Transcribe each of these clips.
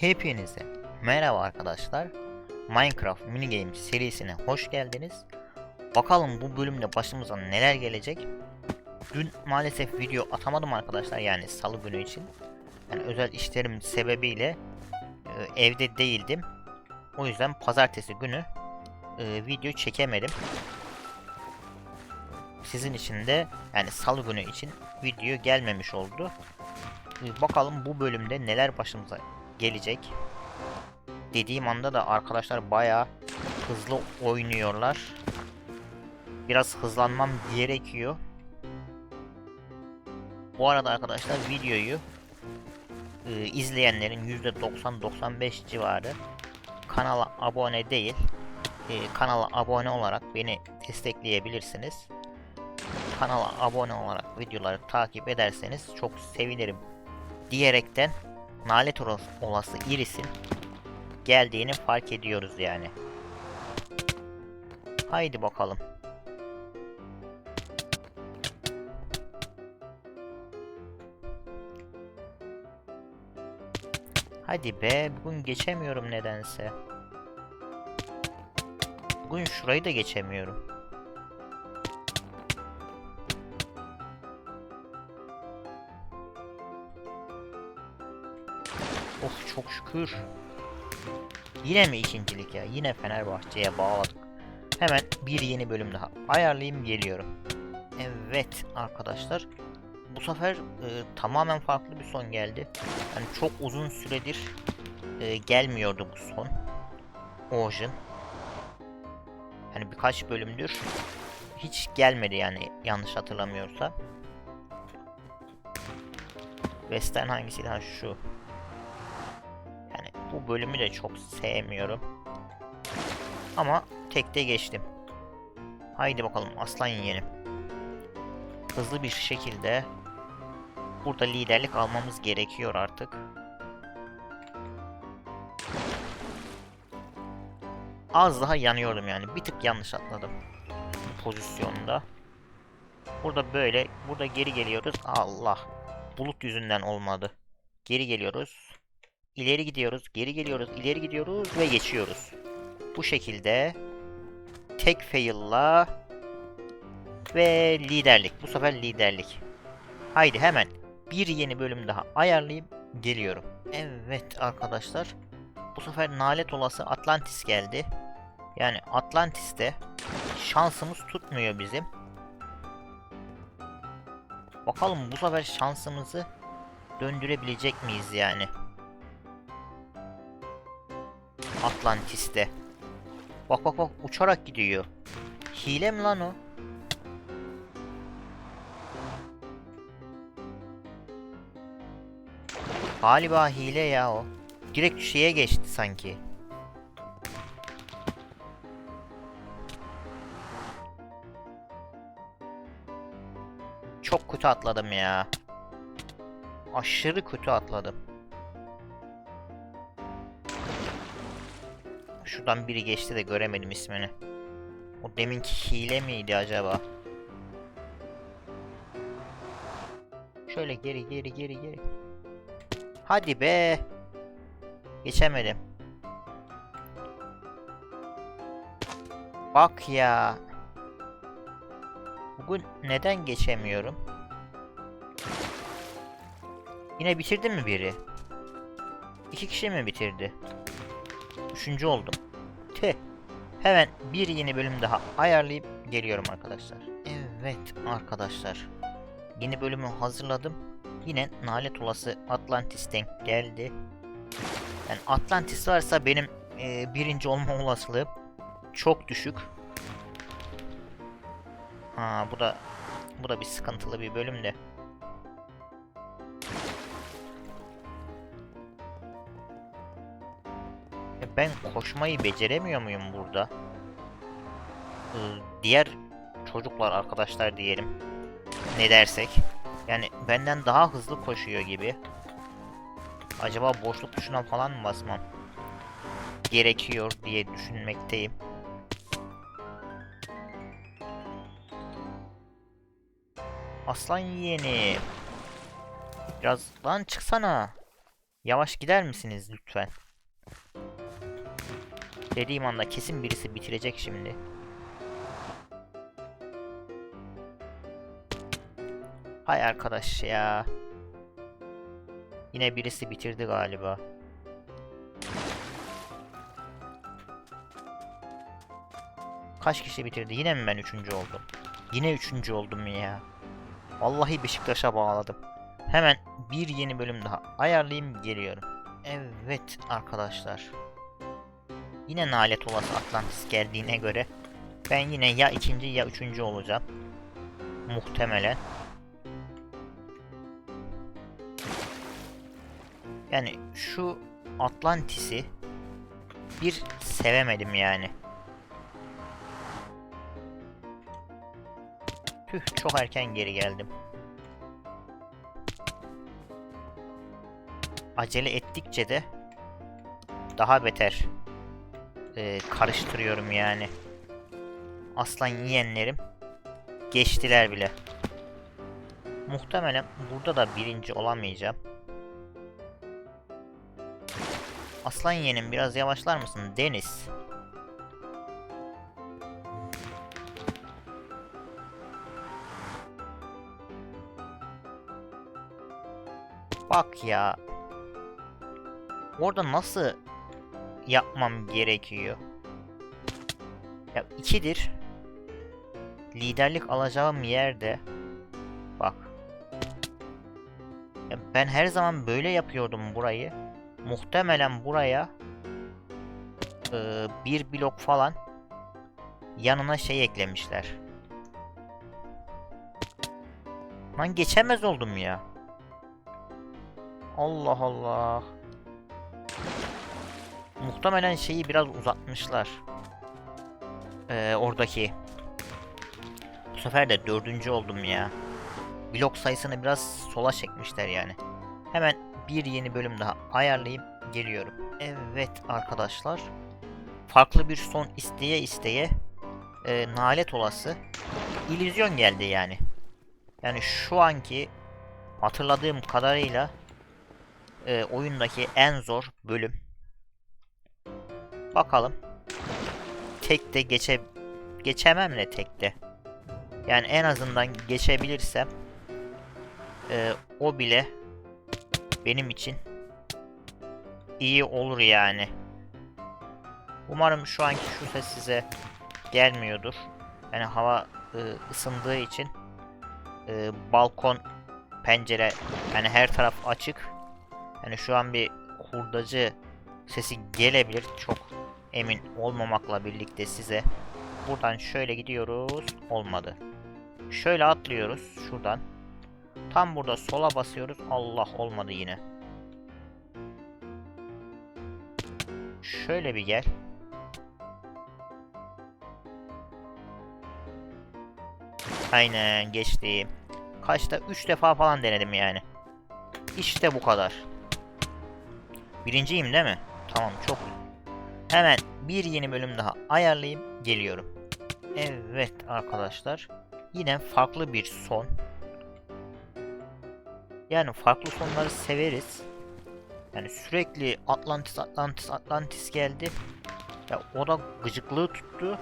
Hepinize merhaba arkadaşlar. Minecraft minigame serisine hoş geldiniz. Bakalım bu bölümde başımıza neler gelecek. Dün maalesef video atamadım arkadaşlar yani salı günü için. Yani özel işlerim sebebiyle e, evde değildim. O yüzden pazartesi günü e, video çekemedim. Sizin için de yani salı günü için video gelmemiş oldu. E, Bakalım bu bölümde neler başımıza gelecek. Dediğim anda da arkadaşlar bayağı hızlı oynuyorlar. Biraz hızlanmam gerekiyor. Bu arada arkadaşlar videoyu e, izleyenlerin %90-95 civarı kanala abone değil. E, kanala abone olarak beni destekleyebilirsiniz. Kanala abone olarak videoları takip ederseniz çok sevinirim. Diyerekten nalet olas- olası irisin geldiğini fark ediyoruz yani. Haydi bakalım. Hadi be, bugün geçemiyorum nedense. Bugün şurayı da geçemiyorum. Çok şükür. Yine mi ikincilik ya? Yine Fenerbahçe'ye bağladık. Hemen bir yeni bölüm daha ayarlayayım geliyorum. Evet arkadaşlar. Bu sefer e, tamamen farklı bir son geldi. Yani çok uzun süredir e, gelmiyordu bu son. Ocean. Yani birkaç bölümdür hiç gelmedi yani yanlış hatırlamıyorsam. Western hangisiydi? Ha şu. Bu bölümü de çok sevmiyorum. Ama tekte geçtim. Haydi bakalım aslan yeğenim. Hızlı bir şekilde burada liderlik almamız gerekiyor artık. Az daha yanıyordum yani. Bir tık yanlış atladım. Pozisyonda. Burada böyle. Burada geri geliyoruz. Allah. Bulut yüzünden olmadı. Geri geliyoruz. İleri gidiyoruz, geri geliyoruz, ileri gidiyoruz ve geçiyoruz. Bu şekilde tek fail'la ve liderlik. Bu sefer liderlik. Haydi hemen bir yeni bölüm daha ayarlayıp geliyorum. Evet arkadaşlar. Bu sefer nalet olası Atlantis geldi. Yani Atlantis'te şansımız tutmuyor bizim. Bakalım bu sefer şansımızı döndürebilecek miyiz yani? Atlantis'te. Bak bak bak uçarak gidiyor. Hile mi lan o? Galiba hile ya o. Direkt şeye geçti sanki. Çok kötü atladım ya. Aşırı kötü atladım. Şuradan biri geçti de göremedim ismini. O deminki hile miydi acaba? Şöyle geri geri geri geri. Hadi be. Geçemedim. Bak ya. Bugün neden geçemiyorum? Yine bitirdi mi biri? İki kişi mi bitirdi? Üçüncü oldum. Tüh. Hemen bir yeni bölüm daha ayarlayıp geliyorum arkadaşlar. Evet arkadaşlar. Yeni bölümü hazırladım. Yine nalet olası Atlantis denk geldi. Yani Atlantis varsa benim e, birinci olma olasılığım çok düşük. Ha bu da bu da bir sıkıntılı bir bölüm de. Ben koşmayı beceremiyor muyum burada? Ee, diğer çocuklar arkadaşlar diyelim. Ne dersek. Yani benden daha hızlı koşuyor gibi. Acaba boşluk tuşuna falan mı basmam? Gerekiyor diye düşünmekteyim. Aslan yeğeni. Birazdan çıksana. Yavaş gider misiniz lütfen? Dediğim anda kesin birisi bitirecek şimdi. Hay arkadaş ya. Yine birisi bitirdi galiba. Kaç kişi bitirdi? Yine mi ben üçüncü oldum? Yine üçüncü oldum ya. Vallahi Beşiktaş'a bağladım. Hemen bir yeni bölüm daha ayarlayayım geliyorum. Evet arkadaşlar. Yine nalet olası Atlantis geldiğine göre ben yine ya ikinci ya üçüncü olacağım. Muhtemelen. Yani şu Atlantis'i bir sevemedim yani. Tüh çok erken geri geldim. Acele ettikçe de daha beter e, karıştırıyorum yani. Aslan yiyenlerim geçtiler bile. Muhtemelen burada da birinci olamayacağım. Aslan yeğenim biraz yavaşlar mısın Deniz? Bak ya. Orada nasıl yapmam gerekiyor? Ya ikidir. Liderlik alacağım yerde. Bak. Ya ben her zaman böyle yapıyordum burayı. Muhtemelen buraya e, bir blok falan yanına şey eklemişler. Lan geçemez oldum ya. Allah Allah. Muhtemelen şeyi biraz uzatmışlar. Ee, oradaki. Bu sefer de dördüncü oldum ya. Blok sayısını biraz sola çekmişler yani. Hemen bir yeni bölüm daha ayarlayıp geliyorum. Evet arkadaşlar. Farklı bir son isteye isteye e, nalet olası illüzyon geldi yani. Yani şu anki hatırladığım kadarıyla e, oyundaki en zor bölüm. Bakalım. Tek de geçe geçemem de tek de. Yani en azından geçebilirsem e, o bile benim için iyi olur yani. Umarım şu anki şu ses size gelmiyordur. Yani hava e, ısındığı için e, balkon pencere yani her taraf açık. Yani şu an bir hurdacı sesi gelebilir. Çok emin olmamakla birlikte size. Buradan şöyle gidiyoruz. Olmadı. Şöyle atlıyoruz şuradan. Tam burada sola basıyoruz. Allah olmadı yine. Şöyle bir gel. Aynen geçtim. Kaçta? 3 defa falan denedim yani. İşte bu kadar. Birinciyim değil mi? Tamam çok. Hemen bir yeni bölüm daha ayarlayayım geliyorum. Evet arkadaşlar. Yine farklı bir son. Yani farklı sonları severiz. Yani sürekli Atlantis Atlantis Atlantis geldi. Ya o da gıcıklığı tuttu.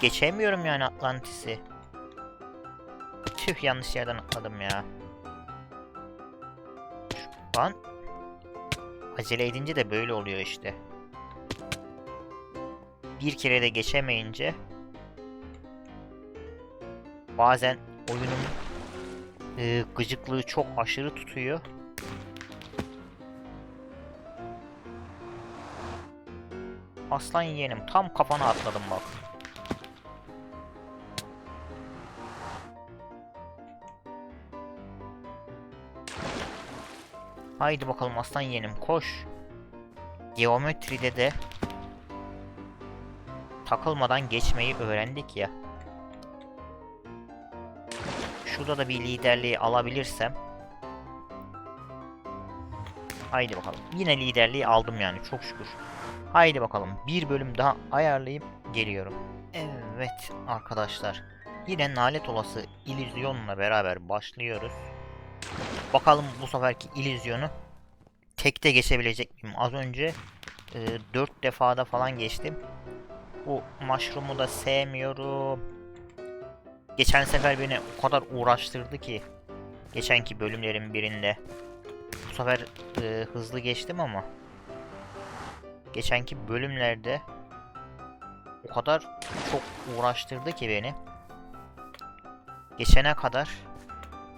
Geçemiyorum yani Atlantis'i. Tüh yanlış yerden atladım ya. Şu an acele edince de böyle oluyor işte. Bir kere de geçemeyince bazen oyunun e, gıcıklığı çok aşırı tutuyor. Aslan yeğenim tam kafana atladım bak. Haydi bakalım aslan yeğenim koş. Geometride de takılmadan geçmeyi öğrendik ya. Şurada da bir liderliği alabilirsem. Haydi bakalım. Yine liderliği aldım yani çok şükür. Haydi bakalım bir bölüm daha ayarlayıp geliyorum. Evet arkadaşlar. Yine nalet olası illüzyonla beraber başlıyoruz. Bakalım bu seferki illüzyonu tekte geçebilecek miyim? Az önce e, 4 defada falan geçtim. Bu mushroom'u da sevmiyorum. Geçen sefer beni o kadar uğraştırdı ki. Geçenki bölümlerin birinde. Bu sefer e, hızlı geçtim ama. Geçenki bölümlerde o kadar çok uğraştırdı ki beni. Geçene kadar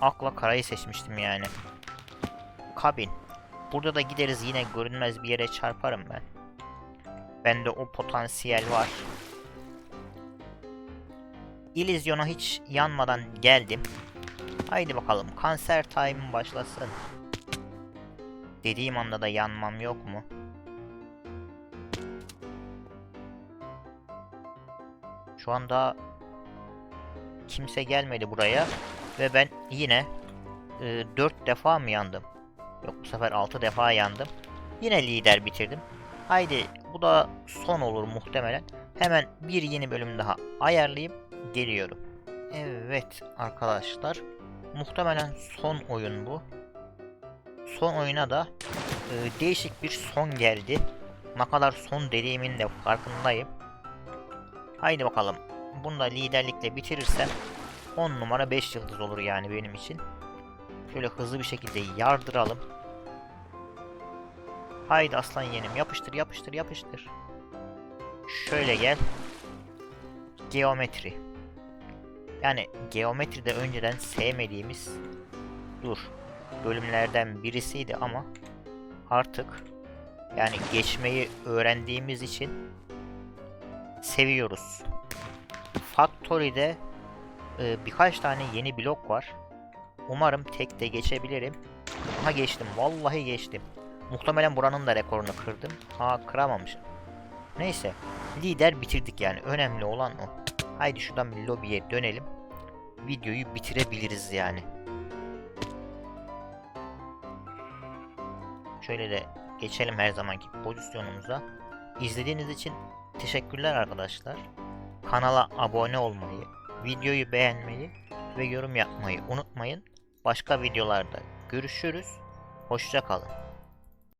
akla karayı seçmiştim yani. Kabin. Burada da gideriz yine görünmez bir yere çarparım ben. Bende o potansiyel var. İllüzyona hiç yanmadan geldim. Haydi bakalım kanser time başlasın. Dediğim anda da yanmam yok mu? Şu anda kimse gelmedi buraya ve ben yine e, 4 defa mı yandım? Yok bu sefer 6 defa yandım. Yine lider bitirdim. Haydi bu da son olur muhtemelen. Hemen bir yeni bölüm daha ayarlayıp geliyorum. Evet arkadaşlar. Muhtemelen son oyun bu. Son oyuna da e, değişik bir son geldi. Ne kadar son dediğimin de farkındayım. Haydi bakalım. Bunu da liderlikle bitirirsem 10 numara 5 yıldız olur yani benim için. Şöyle hızlı bir şekilde yardıralım. Haydi aslan yeğenim yapıştır yapıştır yapıştır. Şöyle gel. Geometri. Yani geometride önceden sevmediğimiz dur bölümlerden birisiydi ama artık yani geçmeyi öğrendiğimiz için seviyoruz. Factory'de e, birkaç tane yeni blok var. Umarım tek de geçebilirim. Ha geçtim. Vallahi geçtim. Muhtemelen buranın da rekorunu kırdım. Ha kıramamışım. Neyse. Lider bitirdik yani. Önemli olan o. Haydi şuradan bir lobiye dönelim. Videoyu bitirebiliriz yani. Şöyle de geçelim her zamanki pozisyonumuza. İzlediğiniz için teşekkürler arkadaşlar. Kanala abone olmayı, videoyu beğenmeyi ve yorum yapmayı unutmayın. Başka videolarda görüşürüz. Hoşça kalın.